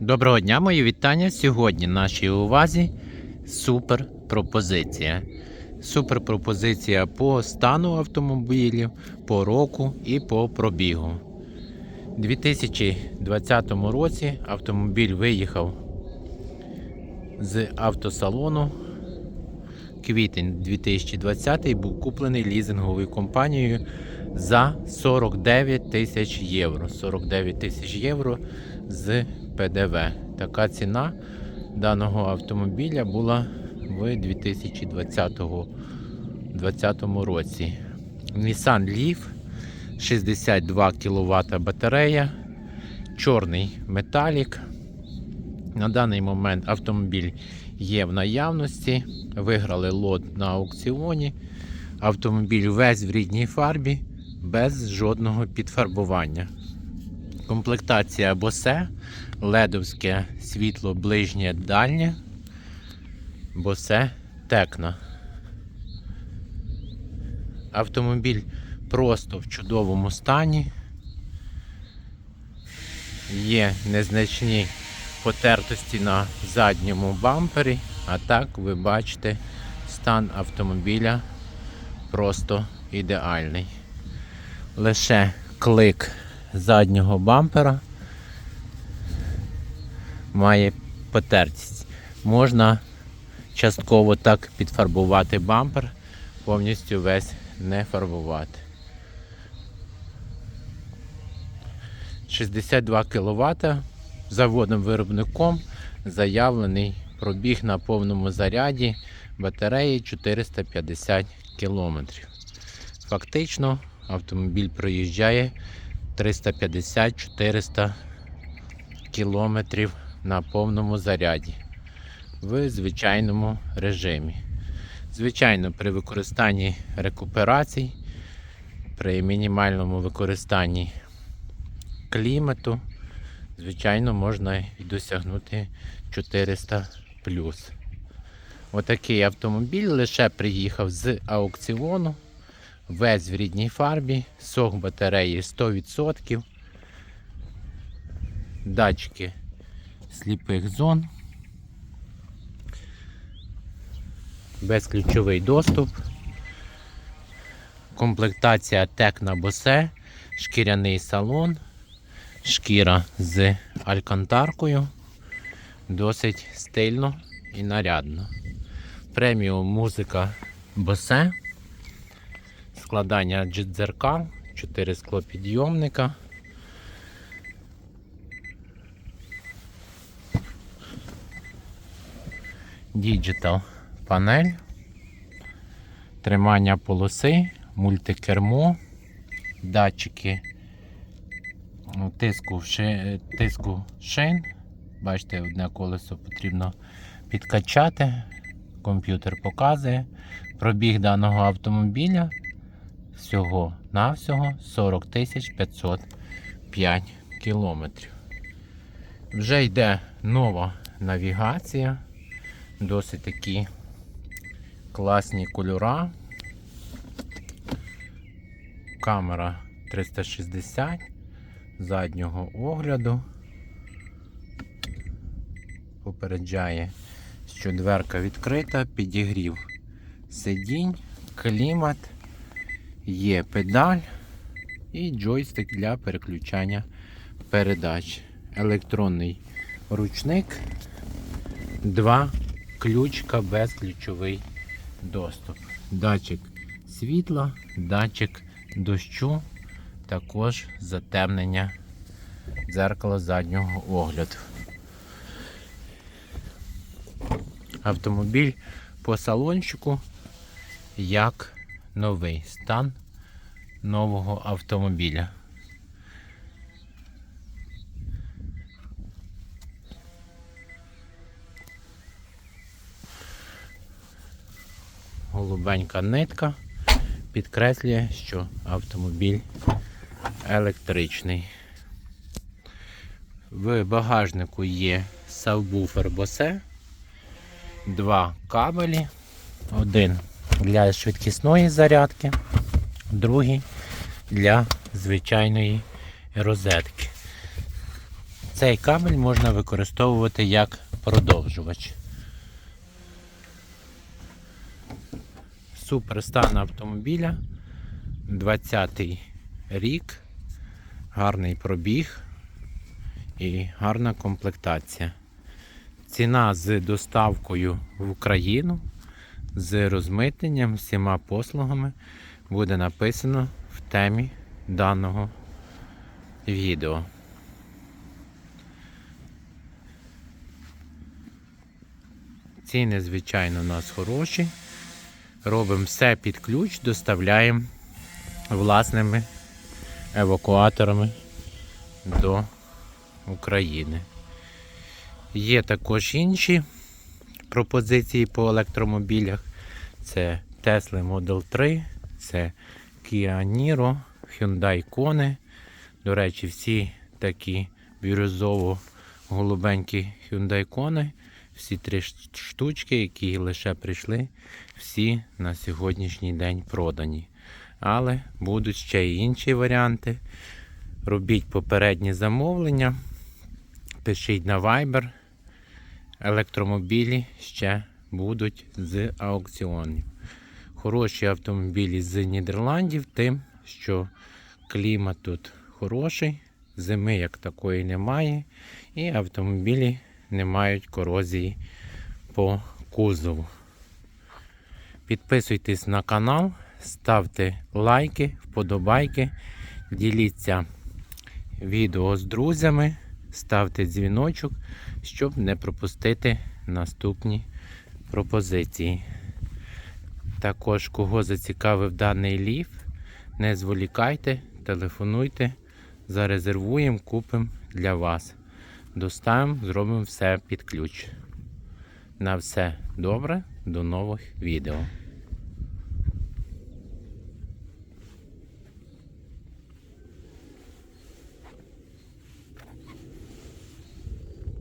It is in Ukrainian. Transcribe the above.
Доброго дня, мої вітання. Сьогодні нашій увазі супер пропозиція. Супер пропозиція по стану автомобілів, по року і по пробігу. У 2020 році автомобіль виїхав з автосалону. Квітень 2020 був куплений лізинговою компанією за 49 тисяч євро. 49 тисяч євро з ПДВ. Така ціна даного автомобіля була в 2020 2020 році. Nissan Leaf 62 кВт батарея, чорний металік. На даний момент автомобіль є в наявності. Виграли лот на аукціоні. Автомобіль весь в рідній фарбі, без жодного підфарбування. Комплектація Bose, ледовське світло ближнє дальнє, Bose Tecno. Автомобіль просто в чудовому стані. Є незначні потертості на задньому бампері, а так ви бачите, стан автомобіля просто ідеальний. Лише клик заднього бампера має потертість. Можна частково так підфарбувати бампер, повністю весь не фарбувати. 62 кВт заводом виробником заявлений пробіг на повному заряді батареї 450 км. Фактично автомобіль проїжджає 350-400 км на повному заряді в звичайному режимі. Звичайно, при використанні рекуперацій, при мінімальному використанні клімату, звичайно, можна і досягнути 400 Отакий автомобіль лише приїхав з аукціону. Весь в рідній фарбі, сок батареї 100%, датчики сліпих зон, безключовий доступ, комплектація Tecna Bose, шкіряний салон, шкіра з алькантаркою, досить стильно і нарядно. Преміум музика Bose складання дзеркал, 4 склопідйомника. Діджитал панель, тримання полоси, мультикермо, датчики ну, тиску, ши- тиску шин. Бачите, одне колесо потрібно підкачати. Комп'ютер показує пробіг даного автомобіля всього навсього 40 505 кілометрів. Вже йде нова навігація, досить такі класні кольора. Камера 360 заднього огляду. Попереджає, що дверка відкрита, підігрів сидінь, клімат. Є педаль і джойстик для переключання передач. Електронний ручник, два ключка безключовий доступ. Датчик світла, датчик дощу, також затемнення дзеркала заднього огляду. Автомобіль по салончику як новий стан нового автомобіля. Голубенька нитка підкреслює, що автомобіль електричний. В багажнику є сабвуфер Bose, два кабелі, один для швидкісної зарядки, другий для звичайної розетки. Цей кабель можна використовувати як продовжувач. Супер стан автомобіля. 20-й рік. Гарний пробіг і гарна комплектація. Ціна з доставкою в Україну з розмитненням, всіма послугами буде написано в темі даного відео. Ціни, звичайно, у нас хороші. Робимо все під ключ, доставляємо власними евакуаторами до України. Є також інші пропозиції по електромобілях. Це Tesla Model 3, це Kia Niro, Hyundai Kona. До речі, всі такі бірюзово-голубенькі Hyundai Kona, всі три штучки, які лише прийшли, всі на сьогоднішній день продані. Але будуть ще й інші варіанти. Робіть попередні замовлення, пишіть на Viber. Електромобілі ще будуть з аукціонів. Хороші автомобілі з Нідерландів, тим, що клімат тут хороший, зими як такої немає, і автомобілі не мають корозії по кузову. Підписуйтесь на канал, ставте лайки, вподобайки, діліться відео з друзями, ставте дзвіночок, щоб не пропустити наступні пропозиції. Також, кого зацікавив даний ліф, не зволікайте, телефонуйте, зарезервуємо, купимо для вас. Доставимо, зробимо все під ключ. На все добре, до нових відео.